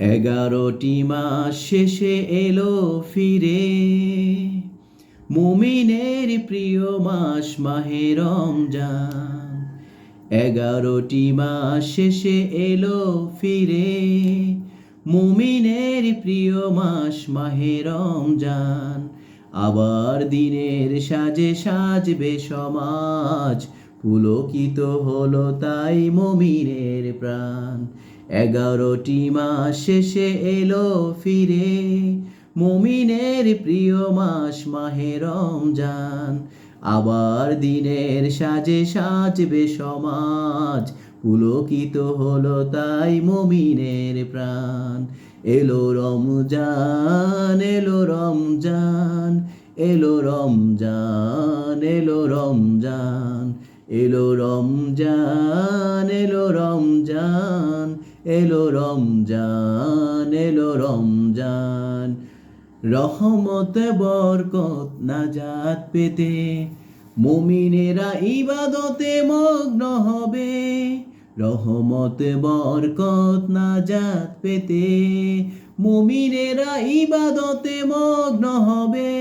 এগারোটি মাস শেষে এলো ফিরে। মুমিনের প্রিয় মাস মাহে রমজান। এগারোটি মাস শেষে এলো ফিরে। মুমিনের প্রিয় মাস মাহে রমজান। আবার দিনের সাজে সাজবে সমাজ। পুলকিত হলো তাই মমিনের প্রাণ। এগারোটি মাস শেষে এলো ফিরে। মমিনের প্রিয় মাস মাহে রমজান। আবার দিনের সাজে সাজবে সমাজ। পুলকিত হলো তাই মমিনের প্রাণ। এলো রমজান এলো রমজান এলো রমজান এলো রমজান এলো রমজান এলো রমজান। এলো রমজান এলো রমজান। রহমত, বরকত, নাজাত পেতে মুমিনেরা ইবাদতে মগ্ন হবে। রহমত, বরকত, নাজাত পেতে মুমিনেরা ইবাদতে মগ্ন হবে।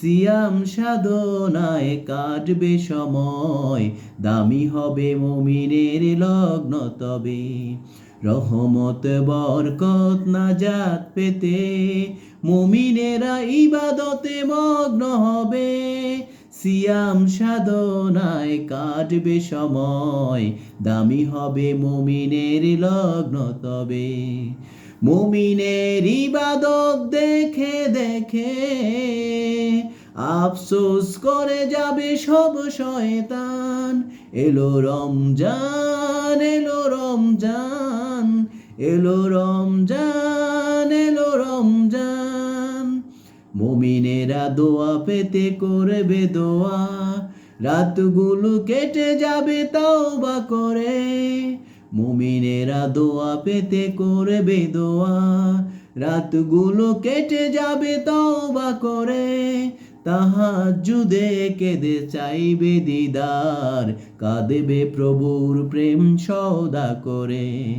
সিয়াম সাধনায় কাটবে সময়, দামি হবে মুমিনের লগ্ন তবে। রহমত, বরকত, নাজাত পেতে মুমিনেরা ইবাদতে মগ্ন হবে। সিয়াম সাধনায় কাটবে সময়, দামি হবে মুমিনের লগ্ন তবে। মুমিনের ইবাদত দেখে দেখে আফসোস করে যাবে সব শয়তান। এলো রমজান এলো রমজান। এলো রমজান এলো রমজান। মুমিনেরা দোয়া পেতে করবে দোয়া। রাতগুলো কেটে যাবে তাও বা করে। মুমিনেরা দোয়া পেতে করবে দোয়া। রাতগুলো কেটে যাবে তাও বা করে। তাহাজুদে কেঁদে চাইবে দিদার। কাঁদেবে প্রভুর প্রেম সদা করে।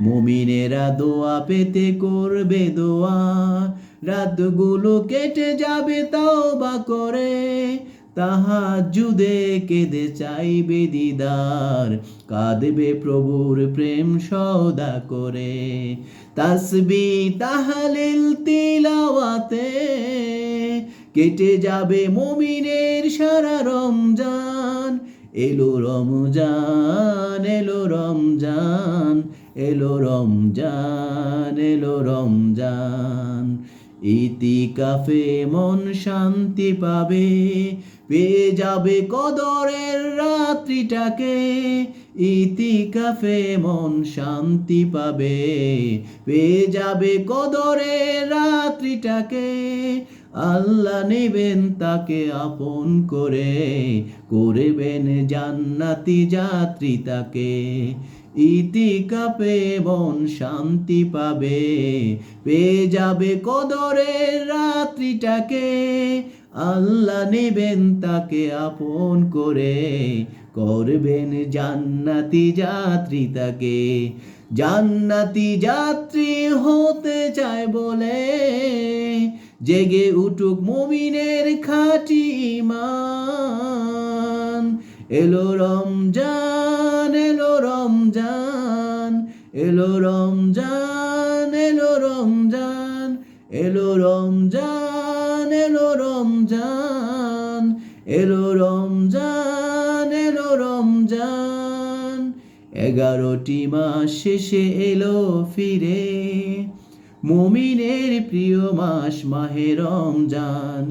মুমিনেরা দোয়া পেতে করবে দোয়া। রাতগুলো কেটে যাবে তাও বা করে। তাহাজুদে কেঁদে চাইবে দিদার। কাঁদবে প্রভুর প্রেম সদা করে। তাসবি তাহালিল তিলাওয়াতে। কেটে যাবে মমিনের সারা রমজান। এলো রমজান এলো রমজান। এলো রমজান এলো রমজান। ইতিকাফে মন শান্তি পাবে, পেয়ে যাবে কদরের রাত্রিটাকে। ইতিকাফে মন শান্তি পাবে, পেয়ে যাবে কদরের রাত্রিটাকে। আল্লাহ নেবেন তাকে আপন করে, করবেন জান্নাতি যাত্রী তাকে। ইতিকাপে মন শান্তি পাবে, পেয়ে যাবে কদরের রাত্রিটাকে। আল্লাহ নেবেন তাকে আপন করে, করবেন জান্নাতি যাত্রী তাকে জান্নাতি যাত্রী হতে চায় বলে, জেগে উঠুক মুমিনের খাটি ইমান। এলো রমজান এলো রমজান এলো রমজান এলো রমজান এলো রমজান এলো রমজান এলো রমজান এলো রমজান। এগারোটি মাস শেষে এলো ফিরে, মুমিনের প্রিয় মাস মাহে রমজান।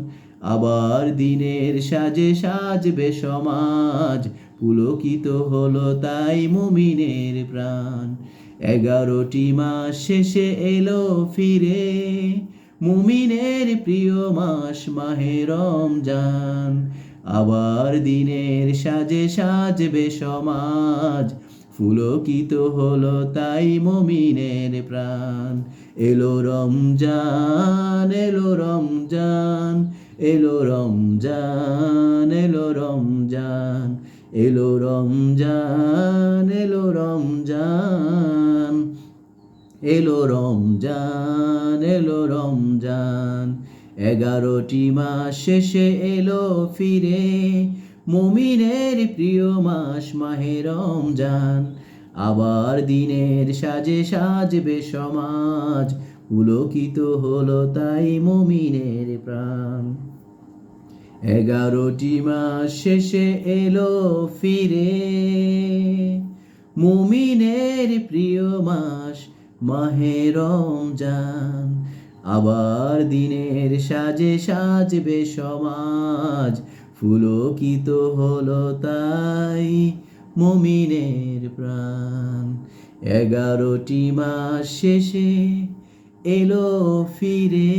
আবার দিনের সাজে সাজবে সমাজ। পুলকিত হলো তাই মুমিনের প্রাণ। এগারোটি মাস শেষে এলো ফিরে। মুমিনের প্রিয় মাস মাহে রমজান। আবার দিনের সাজে সাজবে সমাজ। ফুলকিত হলো তাই মমিনের প্রাণ। এলো রমজান এলো রমজান। এলো রমজান এলো রমজান এলো রমজান এলো রমজান এলো রমজান এলো রমজান। এগারোটি মাস শেষে এলো ফিরে, মুমিনের প্রিয় মাস মাহে রমজান। আবার দিনের সাজে সাজবে সমাজ পুলকিত হলো তাই মুমিনের প্রাণ। এগারোটি মাস শেষে এলো ফিরে। মুমিনের প্রিয় মাস, মাহে রমজান। আবার দিনের সাজে সাজবে সমাজ ফুলকিত হলো তাই মুমিনের প্রাণ। এগারোটি মাস শেষে এলো ফিরে।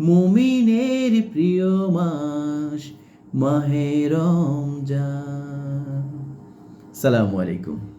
মুমিনের প্রিয় মাস মাহে রমজান। সালামু আলাইকুম।